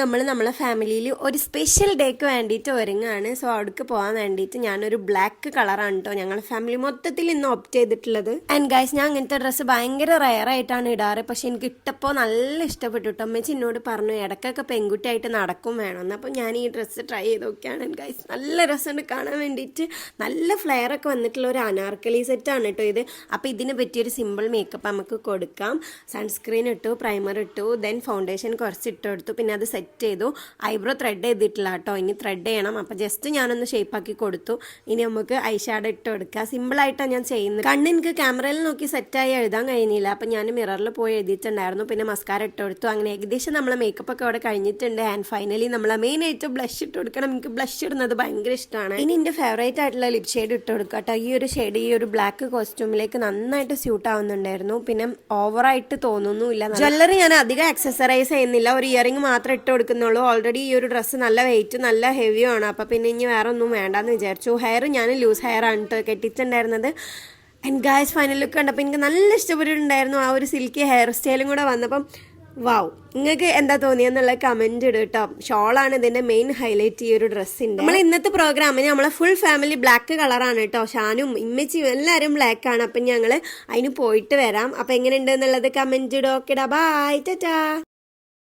നമ്മൾ നമ്മളെ ഫാമിലിയിൽ ഒരു സ്പെഷ്യൽ ഡേക്ക് വേണ്ടിയിട്ട് ഒരുങ്ങാണ്. സോ അവിടേക്ക് പോകാൻ വേണ്ടിയിട്ട് ഞാനൊരു ബ്ലാക്ക് കളറാണ് കേട്ടോ ഞങ്ങളുടെ ഫാമിലി മൊത്തത്തിൽ ഇന്ന് ഓപ്റ്റ് ചെയ്തിട്ടുള്ളത്. ആൻഡ് ഗൈസ് ഞാൻ അങ്ങനത്തെ ഡ്രസ്സ് ഭയങ്കര റയർ ആയിട്ടാണ് ഇടാറ്. പക്ഷെ എനിക്ക് ഇട്ടപ്പോൾ നല്ല ഇഷ്ടപ്പെട്ടു കേട്ടോ അമ്മച്ചി എന്നോട് പറഞ്ഞു ഇടക്കൊക്കെ പെൺകുട്ടിയായിട്ട് നടക്കും വേണമെന്ന് അപ്പോൾ ഞാൻ ഈ ഡ്രസ്സ് ട്രൈ ചെയ്ത് നോക്കിയാണ്. ഗൈസ് നല്ല രസമുണ്ട് കാണാൻ വേണ്ടിയിട്ട് നല്ല ഫ്ലെയർ ഒക്കെ വന്നിട്ടുള്ള ഒരു അനാർക്കലി സെറ്റാണ് കേട്ടോ ഇത്. അപ്പോൾ ഇതിന് പറ്റിയൊരു സിമ്പിൾ മേക്കപ്പ് നമുക്ക് കൊടുക്കാം. സൺസ്ക്രീൻ ഇട്ടു പ്രൈമർ ഇട്ടു ദെൻ ഫൗണ്ടേഷൻ കുറച്ച് ഇട്ടു കൊടുത്തു. പിന്നെ അത് സെറ്റ് ചെയ്തു. ഐബ്രോ ത്രെഡ് ചെയ്തിട്ടില്ല കേട്ടോ. ഇനി ത്രെഡ് ചെയ്യണം. അപ്പോൾ ജസ്റ്റ് ഞാനൊന്ന് ഷേപ്പ് ആക്കി കൊടുത്തു. ഇനി നമുക്ക് ഐ ഷാഡോ ഇട്ട് കൊടുക്കുക സിമ്പിളായിട്ടാണ് ഞാൻ ചെയ്യുന്നത്. കണ്ണ് എനിക്ക് ക്യാമറയിൽ നോക്കി സെറ്റായി എഴുതാൻ കഴിഞ്ഞില്ല. അപ്പം ഞാൻ മിററിൽ പോയി എഴുതിയിട്ടുണ്ടായിരുന്നു. പിന്നെ മസ്കാര ഇട്ട് കൊടുത്തു. അങ്ങനെ ഏകദേശം നമ്മളെ മേക്കപ്പ് ഒക്കെ അവിടെ കഴിഞ്ഞിട്ടുണ്ട്. ആൻഡ് ഫൈനലി നമ്മളെ മെയിൻ ആയിട്ട് ബ്ലഷ് ഇട്ട് കൊടുക്കണം. എനിക്ക് ബ്ലഷ് ഇടുന്നത് ഭയങ്കര ഇഷ്ടമാണ്. ഇനി എന്റെ ഫേവറേറ്റ് ആയിട്ടുള്ള ലിപ് ഷെയ്ഡ് ഇട്ട് കൊടുക്കുക കേട്ടോ. ഈ ഒരു ഷെയ്ഡ് ഈ ഒരു ബ്ലാക്ക് കോസ്റ്റ്യൂമിലേക്ക് നന്നായിട്ട് സ്യൂട്ട് ആവുന്നുണ്ടായിരുന്നു. പിന്നെ ഓവറായിട്ട് തോന്നുന്നുമില്ല. ജ്വല്ലറി ഞാൻ അധികം എക്സസറൈസ് ചെയ്യുന്നില്ല. ഒരു ഇയറിംഗ് മാത്രം ഇട്ട് കൊടുക്കുന്നുള്ളൂ. ഓൾറെഡി ഈ ഒരു ഡ്രസ്സ് നല്ല വെയിറ്റ് നല്ല ഹെവിയും ആണ്. അപ്പം പിന്നെ ഇനി വേറെ ഒന്നും വേണ്ടെന്ന് വിചാരിച്ചു. ഹെയർ ഞാൻ ലൂസ് ഹെയർ ആണ് കേട്ടോ കെട്ടിച്ചിട്ടുണ്ടായിരുന്നത്. ആൻഡ് ഗായ്സ് ഫൈനൽ ലുക്ക് കണ്ടപ്പോൾ എനിക്ക് നല്ല ഇഷ്ടപ്പെട്ടിട്ടുണ്ടായിരുന്നു ആ ഒരു സിൽക്കി ഹെയർ സ്റ്റൈലും കൂടെ വന്നപ്പം. വാവ് നിങ്ങൾക്ക് എന്താ തോന്നിയെന്നുള്ള കമന്റ് ഇടും കേട്ടോ ഷോളാണ് ഇതിന്റെ മെയിൻ ഹൈലൈറ്റ് ഈ ഒരു ഡ്രസ്സിന്റെ നമ്മൾ ഇന്നത്തെ പ്രോഗ്രാമിന് നമ്മളെ ഫുൾ ഫാമിലി ബ്ലാക്ക് കളറാണ് കേട്ടോ ഷാനും ഇമ്മച്ചിയും എല്ലാവരും ബ്ലാക്ക് ആണ്. അപ്പം ഞങ്ങൾ അതിന് പോയിട്ട് വരാം. അപ്പം എങ്ങനെയുണ്ട് എന്നുള്ളത് കമന്റ് ഇടും. Okay bye Tata